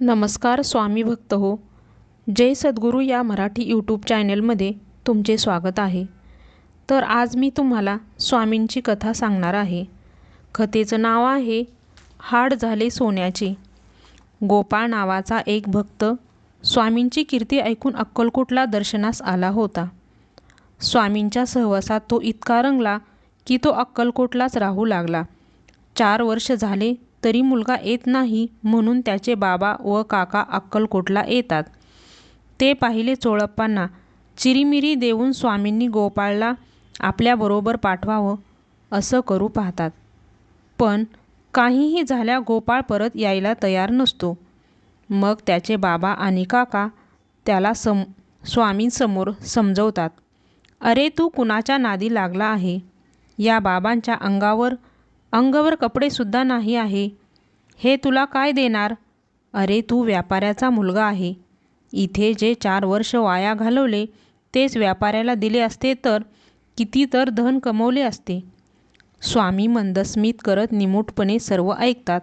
नमस्कार स्वामी भक्त हो. जय सद्गुरू या मराठी यूट्यूब चॅनलमध्ये तुमचे स्वागत आहे. तर आज मी तुम्हाला स्वामींची कथा सांगणार आहे. कथेचं नाव आहे हाड झाले सोन्याचे. गोपाळ नावाचा एक भक्त स्वामींची कीर्ती ऐकून अक्कलकोटला दर्शनास आला होता. स्वामींच्या सहवासात तो इतका रंगला की तो अक्कलकोटलाच राहू लागला. चार वर्ष झाले तरी मुलगा येत नाही म्हणून त्याचे बाबा व काका अक्कलकोटला येतात. ते पाहिले चोळप्पांना चिरीमिरी देऊन स्वामींनी गोपाळला आपल्याबरोबर पाठवावं असं करू पाहतात. पण काहीही झाल्या गोपाळ परत यायला तयार नसतो. मग त्याचे बाबा आणि काका त्याला सम स्वामींसमोर समजवतात. अरे तू कुणाच्या नादी लागला आहे? या बाबांच्या अंगावर अंगावर कपडेसुद्धा नाही आहे. हे तुला काय देणार? अरे तू व्यापाऱ्याचा मुलगा आहे. इथे जे चार वर्ष वाया घालवले तेच व्यापाऱ्याला दिले असते तर किती तर धन कमवले असते. स्वामी मंदस्मित करत निमूटपणे सर्व ऐकतात.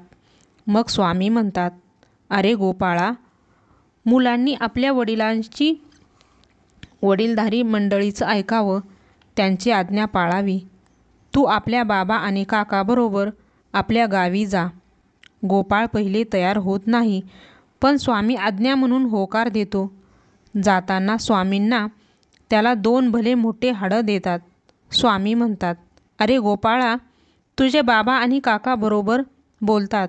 मग स्वामी म्हणतात अरे गोपाळा मुलांनी आपल्या वडिलांची वडीलधारी मंडळीचं ऐकावं त्यांची आज्ञा पाळावी. तू आपल्या बाबा आणि काकाबरोबर आपल्या गावी जा. गोपाळ पहिले तयार होत नाही पण स्वामी आज्ञा म्हणून होकार देतो. जाताना स्वामींना त्याला दोन भले मोठे हाडं देतात. स्वामी म्हणतात अरे गोपाळा तुझे बाबा आणि काका बरोबर बोलतात.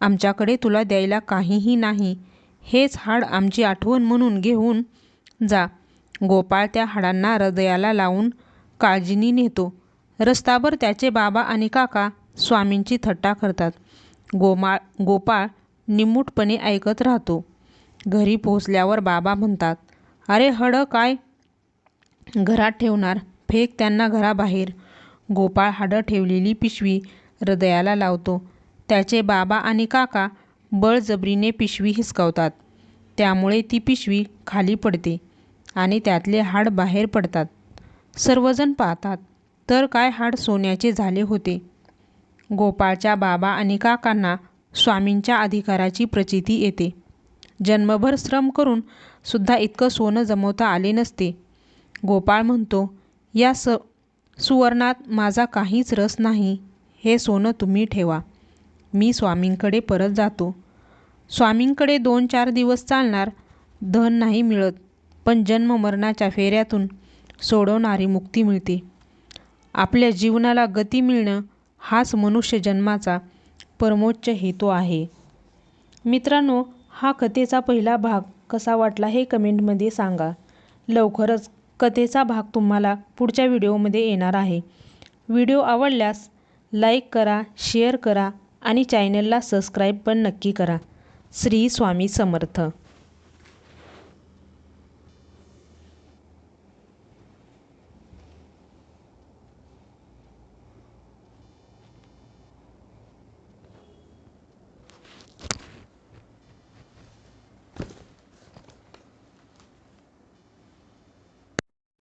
आमच्याकडे तुला द्यायला काहीही नाही. हेच हाड आमची आठवण म्हणून घेऊन जा. गोपाळ त्या हाडांना हृदयाला लावून काळजीनी नेतो. रस्ताभर त्याचे बाबा आणि काका स्वामींची थट्टा करतात. गोमा गोपाळ निमूटपणे ऐकत राहतो. घरी पोहोचल्यावर बाबा म्हणतात अरे हडं काय? घरात ठेवणार. फेक त्यांना घराबाहेर. गोपाळ हाडं ठेवलेली पिशवी हृदयाला लावतो. त्याचे बाबा आणि काका बळजबरीने पिशवी हिसकावतात. त्यामुळे ती पिशवी खाली पडते आणि त्यातले हाड बाहेर पडतात. सर्वजण पाहतात तर काय हाड सोन्याचे झाले होते? गोपाळच्या बाबा आणि काकांना स्वामींच्या अधिकाराची प्रचिती येते. जन्मभर श्रम करून सुद्धा इतकं सोनं जमवता आले नसते. गोपाळ म्हणतो या स सुवर्णात माझा काहीच रस नाही. हे सोनं तुम्ही ठेवा. मी स्वामींकडे परत जातो. स्वामींकडे दोन चार दिवस चालणार धन नाही मिळत. पण जन्म मरणाच्या फेऱ्यातून सोडवणारी मुक्ती मिळते. आपल्या जीवनाला गती मिळणं हाच मनुष्य जन्माचा परमोच्च हेतू आहे. मित्रांनो हा कथेचा पहिला भाग कसा वाटला हे कमेंटमध्ये सांगा. लवकरच कथेचा भाग तुम्हाला पुढच्या व्हिडिओमध्ये येणार आहे. व्हिडिओ आवडल्यास लाईक करा शेअर करा आणि चॅनलला सबस्क्राईब पण नक्की करा. श्री स्वामी समर्थ.